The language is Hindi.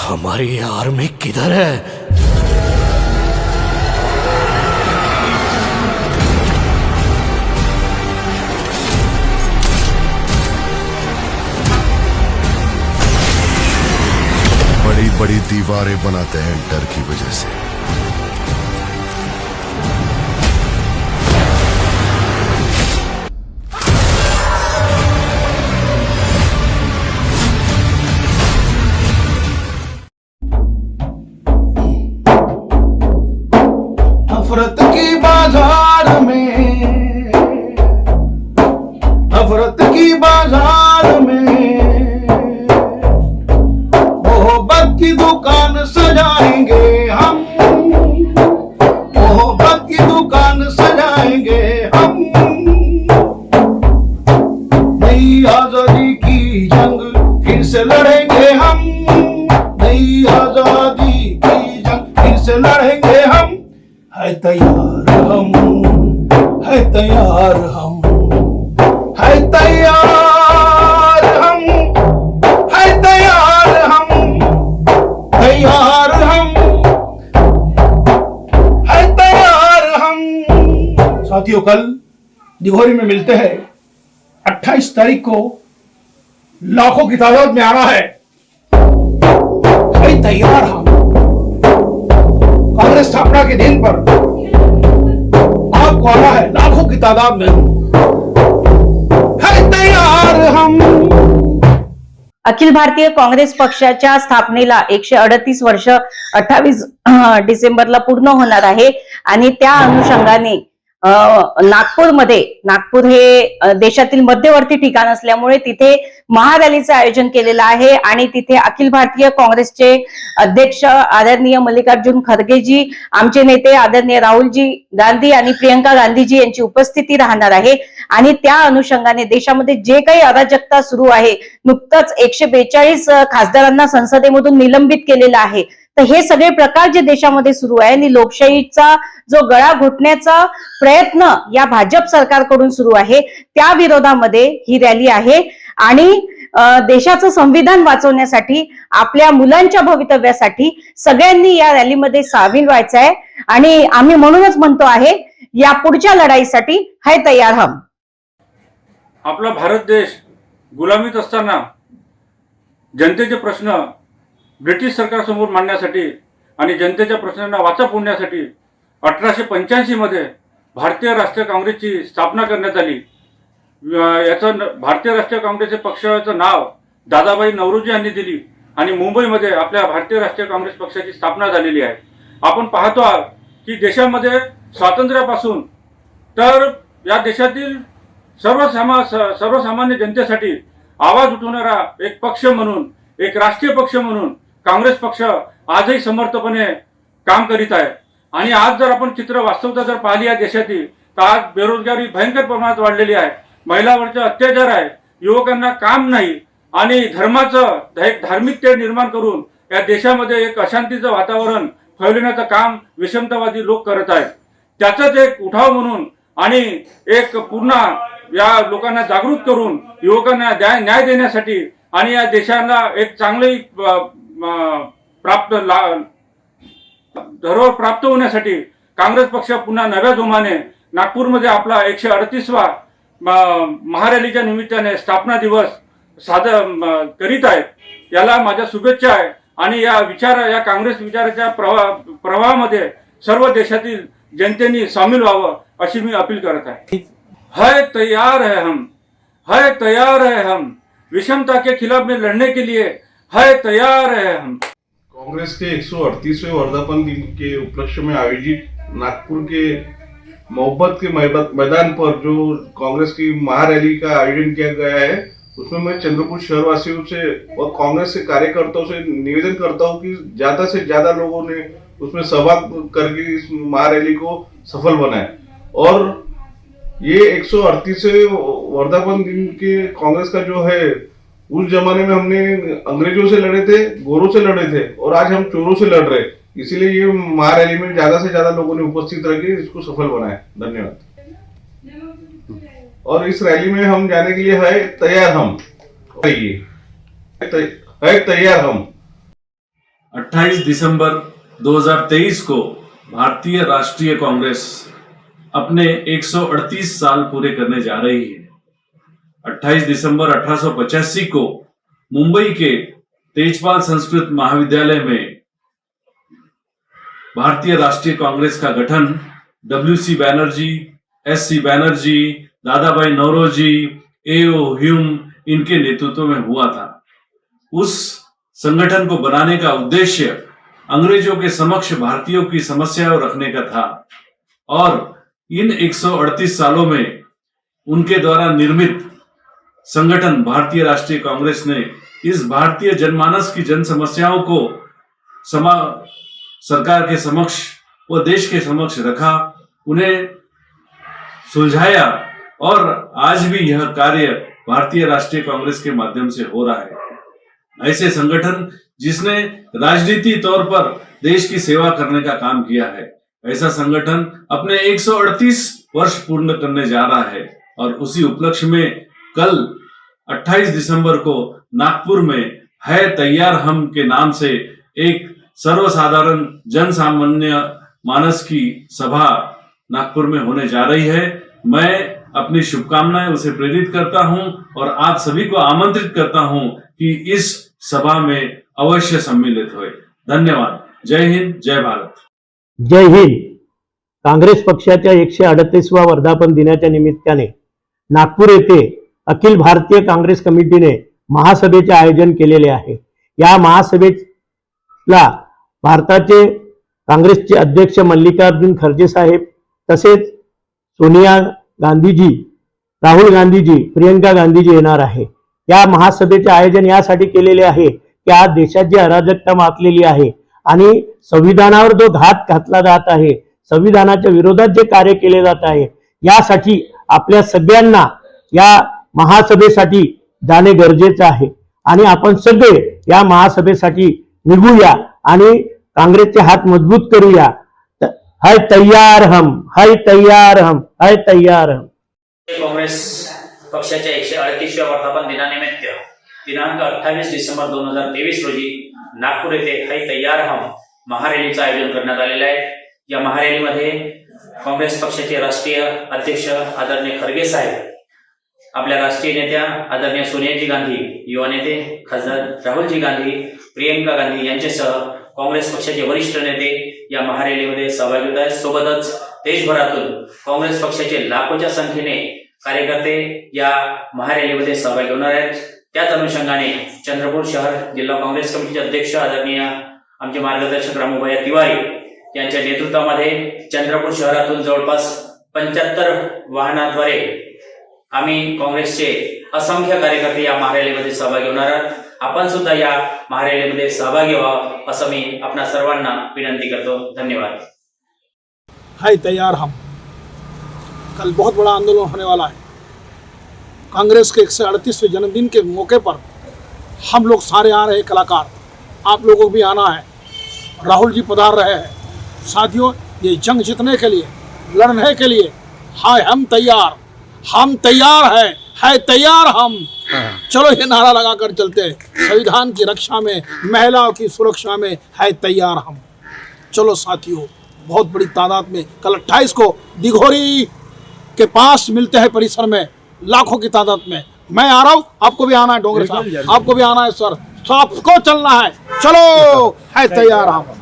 हमारी आर्मी किधर है? बड़ी बड़ी दीवारें बनाते हैं डर की वजह से। की बाज़ार में। नफरत की बाज़ार में। मोहब्बत की दुकान सजाएँगे। है तैयार हम, है तैयार हम, है तैयार हम, है तैयार हम तैयार हम, है तैयार हम। साथियों, कल दिघोरी में मिलते हैं। 28 तारीख को लाखों की तादाद में आना है। है तैयार हम। कांग्रेस स्थापना के दिन पर आपको आना है? लाखों की तादाद में है। तैयार हम। अखिल भारतीय काँग्रेस पक्षाच्या स्थापनेला एकशे अडतीस वर्ष अठ्ठावीस डिसेंबरला पूर्ण होणार आहे. आणि त्या अनुषंगाने नागपूरमध्ये नागपूर हे देशातील मध्यवर्ती ठिकाण असल्यामुळे तिथे महारॅलीचं आयोजन केलेलं आहे आणि तिथे अखिल भारतीय काँग्रेसचे अध्यक्ष आदरणीय मल्लिकार्जुन खरगेजी आमचे नेते आदरणीय राहुलजी गांधी आणि प्रियंका गांधीजी यांची उपस्थिती राहणार आहे. आणि त्या अनुषंगाने देशामध्ये जे काही अराजकता सुरू आहे नुकतंच एकशे बेचाळीस खासदारांना संसदेमधून निलंबित केलेलं आहे. तर हे सगळे प्रकार जे देशामध्ये सुरू आहे आणि लोकशाहीचा जो गळा घोटण्याचा प्रयत्न या भाजप सरकारकडून सुरू आहे त्या विरोधामध्ये ही रॅली आहे. आणि देशाचं संविधान वाचवण्यासाठी आपल्या मुलांच्या भवितव्यासाठी सगळ्यांनी या रॅलीमध्ये सामील व्हायचं आहे. आणि आम्ही म्हणूनच म्हणतो आहे या पुढच्या लढाईसाठी है तयार हम. आपला भारत देश गुलामीत असताना जनतेचे प्रश्न ब्रिटिश सरकारसमोर मांडण्यासाठी आणि जनतेच्या प्रश्नांना वाचा फोडण्यासाठी अठराशे पंच्याऐंशीमध्ये भारतीय राष्ट्रीय काँग्रेसची स्थापना करण्यात आली. याचं न- भारतीय राष्ट्रीय काँग्रेस हे पक्षाचं नाव दादाबाई नवरोजी यांनी दिली आणि मुंबईमध्ये आपल्या भारतीय राष्ट्रीय काँग्रेस पक्षाची स्थापना झालेली आहे. आपण पाहतो आहोत की देशामध्ये स्वातंत्र्यापासून तर या देशातील सर्वसामा स- सर्वसामान्य जनतेसाठी आवाज उठवणारा एक पक्ष म्हणून एक राष्ट्रीय पक्ष म्हणून काँग्रेस पक्ष आजही समर्थपणे काम करीत आहे. आणि आज जर आपण चित्र वास्तवता जर पाहिली या देशातील तर आज बेरोजगारी भयंकर प्रमाणात वाढलेली आहे. महिलावरचे अत्याचार आहे. युवकांना काम नाही. आणि धर्माचं एक एक धार्मिकते निर्माण करून या देशामध्ये एक अशांतीचं वातावरण फैलवण्याचं काम विषमतावादी लोक करत आहेत. त्याचाच एक उठाव म्हणून आणि एक पूर्ण या लोकांना जागृत करून युवकांना न्याय देण्यासाठी आणि या देशाला एक चांगली प्राप्त ला- धरोहर प्राप्त होण्यासाठी काँग्रेस पक्ष पुन्हा नव्या जोमाने नागपूरमध्ये आपला एकशे अडतीसवा महारॅलीच्या निमित्ताने स्थापना दिवस सादर करीत आहेत. याला माझ्या शुभेच्छा आहे. आणि या विचार या काँग्रेस विचाराच्या प्रवाह प्रवाहामध्ये सर्व देशातील जनतेने सामील व्हावं अशी मी अपील करत आहे. है तैयार है हम. है तैयार है हम. विषमता के खिलाफ में लड़ने के लिए है तैयार है हम। कांग्रेस के 138वें वर्धापन दिन के उपलक्ष्य में आयोजित नागपुर के मोहब्बत के मैदान पर जो कांग्रेस की महारैली का आयोजन किया गया है, उसमें मैं चंद्रपुर शहरवासियों से और कांग्रेस के कार्यकर्ताओं से निवेदन करता हूँ कि ज़्यादा से ज़्यादा लोगों ने उसमें सभा करके इस महारैली को सफल बनाए। और ये 138वें वर्धापन दिन के कांग्रेस का जो है उस जमाने में हमने अंग्रेज़ों से लड़े थे, गोरों से लड़े थे, और आज हम चोरों से लड़ रहे इसीलिए ये महारैली में ज़्यादा से ज़्यादा लोगों ने उपस्थित रह इसको सफल बनाया। धन्यवाद। और इस रैली में हम जाने के लिए है, तैयार हम। है, तैयार हम। 28 दिसंबर 2023 को भारतीय राष्ट्रीय कांग्रेस अपने 138 साल पूरे करने जा रही है। 28 दिसंबर 1885 को मुंबई के तेजपाल संस्कृत महाविद्यालय में भारतीय राष्ट्रीय कांग्रेस का गठन W C Banerjee S C Banerjee Dadabhai Naoroji A O Hume इनके नेतृत्व में हुआ था। उस संगठन को बनाने का उद्देश्य अंग्रेज़ों के समक्ष भारतीयों की समस्याएँ रखने का था और इन 138 सालों में उनके द्वारा निर्मित संगठन भारतीय राष्ट्रीय कांग्रेस ने इस भारतीय जनमानस की जन समस्याओं को समा, सरकार के समक्ष व देश के समक्ष रखा, उन्हें सुलझाया और आज भी यह कार्य भारतीय राष्ट्रीय कांग्रेस के माध्यम से हो रहा है। ऐसे संगठन जिसने राजनीति तौर पर देश की सेवा करने का काम किया है, ऐसा संगठन अपने 138 वर्ष पूर्ण करने जा रहा है और उसी उपलक्ष्य में कल 28 दिसंबर को नागपुर में है तैयार हम के नाम से एक सर्वसाधारण जन सामान्य मानस की सभा नागपुर में होने जा रही है। मैं अपनी शुभकामनाएँ उसे प्रेरित करता हूँ और आप सभी को आमंत्रित करता हूँ कि इस सभा में अवश्य सम्मिलित होए। धन्यवाद। जय हिंद, जय भारत। जय हिंद। काँग्रेस पक्षाच्या एकशे अडतीसवा वर्धापन दिनाच्या निमित्ताने नागपूर येथे अखिल भारतीय काँग्रेस कमिटीने महासभेचे आयोजन केलेले आहे. या महासभेला भारताचे काँग्रेसचे अध्यक्ष मल्लिकार्जुन खरगे साहेब तसेच सोनिया गांधीजी राहुल गांधीजी प्रियंका गांधीजी येणार आहे. या महासभेचे आयोजन यासाठी केलेले आहे की आज देशात जी अराजकता मातलेली आहे आणि संविधानावर जो घात घातला जात आहे संविधानाच्या विरोधात जे कार्य केले जात आहे यासाठी आपल्या सगळ्यांना या महासभेसाठी जाणे गरजेचं आहे. आणि आपण सगळे या महासभेसाठी निघूया आणि काँग्रेसचे हात मजबूत करूया. हय तयार हम हय तयार हम हय तयार हम. काँग्रेस पक्षाच्या एकशे अडतीसव्या वर्धापन दिनानिमित्त दिनांक अठ्ठावीस डिसेंबर दोन हजार तेवीस रोजी नागपूर येथे हय तयार हम महारॅलीचं आयोजन करण्यात आलेलं आहे. या महारॅलीमध्ये काँग्रेस पक्षाचे राष्ट्रीय अध्यक्ष आदरणीय खरगे साहेब आपल्या राष्ट्रीय नेत्या आदरणीय सोनियाजी गांधी युवा नेते खासदार राहुलजी गांधी प्रियंका गांधी यांच्यासह काँग्रेस पक्षाचे वरिष्ठ नेते या महारॅलीमध्ये सहभागी होत आहेत. सोबतच देशभरातून काँग्रेस पक्षाचे लाखोच्या संख्येने कार्यकर्ते या महारॅलीमध्ये सहभागी होणार आहेत. त्याच अनुषंगाने चंद्रपूर शहर जिल्हा काँग्रेस कमिटीचे अध्यक्ष आदरणीय आमचे मार्गदर्शक रामूभाई तिवारी यांच्या नेतृत्वामध्ये चंद्रपूर शहरातून जवळपास पंच्याहत्तर वाहनाद्वारे आम्ही काँग्रेसचे असंख्य कार्यकर्ते या महारॅलीमध्ये सहभागी होणार आहोत. आपण सुद्धा या महारॅलीमध्ये सहभागी व्हावं, असं मी आपणा सर्वांना विनंती करतो. धन्यवाद. है तैयार हम. कल बहुत बड़ा आंदोलन होने वाला है। कांग्रेस के एक सौ जन्मदिन के मौके पर हम लोग सारे आ रहे कलाकार। आप लोगों को भी आना है। राहुल जी पधार रहे हैं। साथियों, ये जंग जीतने के लिए, लड़ने के लिए हाय हम तैयार। हम तैयार है है तैयार हम। चलो ये नारा लगाकर चलते हैं। संविधान की रक्षा में महिलाओं की सुरक्षा में है तैयार हम। चलो साथियों बहुत बड़ी तादाद में कल 28 को दिघोरी के पास मिलते हैं परिसर में लाखों की तादाद में। मैं आ रहा हूँ आपको भी आना है डोंगरे साहब। आपको भी आना है सर। सबको चलना है। चलो है तैयार हम।